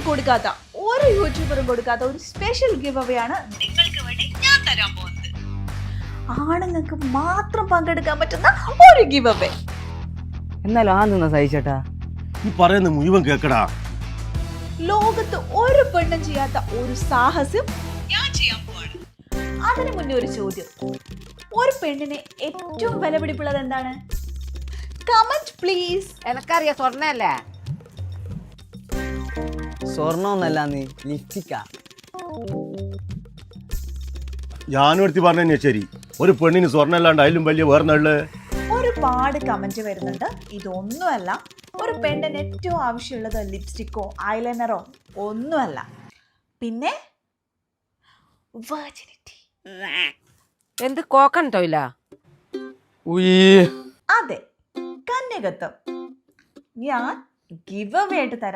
ആരും കൊടുക്കാത്ത ഒരു യൂട്യൂബറും കൊടുക്കാത്ത ഒരു സ്പെഷ്യൽ ഗിവ് അവേ ആണ് നിങ്ങൾക്ക് വേണ്ടി ഞാൻ തരാൻ പോകുന്നത്. ആണുങ്ങൾക്ക് മാത്രം പങ്കെടുക്കാൻ പറ്റുന്ന ഒരു ഗിവ് അവേ എന്നാലും ആ നിന്ന സഹിച്ചേട്ടാ. ഈ പറയുന്ന മുഴുവൻ കേക്കടാ. ലോകത്ത് ഒരു പെണ്ണും ചെയ്യാത്ത ഒരു സാഹസം ഞാൻ ചെയ്യാൻ പോവാണ്. അതിനു മുന്നേ ഒരു ചോദ്യം. ഒരു പെണ്ണിനെ ഏറ്റവും വിലപിടിപ്പുള്ളത് എന്താണ്? കമന്റ് പ്ലീസ് എനക്കറിയാ സ്വർണല്ലേ സ്വർണമൊന്നല്ല നീ ലിപ്സ്റ്റിക്കാ. ഞാനും എടുത്തി പറഞ്ഞ ശരി. ഒരു പെണ്ണിന് സ്വർണം അല്ലാണ്ട് അതിലും വലിയ വേർന്നുള്ളു ഒരുപാട് കമന്റ് വരുന്നുണ്ട്. ഇതൊന്നുമല്ല ഒരു പെണ്ണിന് ഏറ്റവും ആവശ്യമുള്ളത് ലിപ്സ്റ്റിക്കോ ഐലൈനറോ ഒന്നുമല്ല. പിന്നെ വെർജിനിറ്റി എന്ത് കോക്കൺ തൊയില? അതെ കന്യകത്വം. ഞാൻ ഗിവ് അവേ ആയിട്ട് തരാം.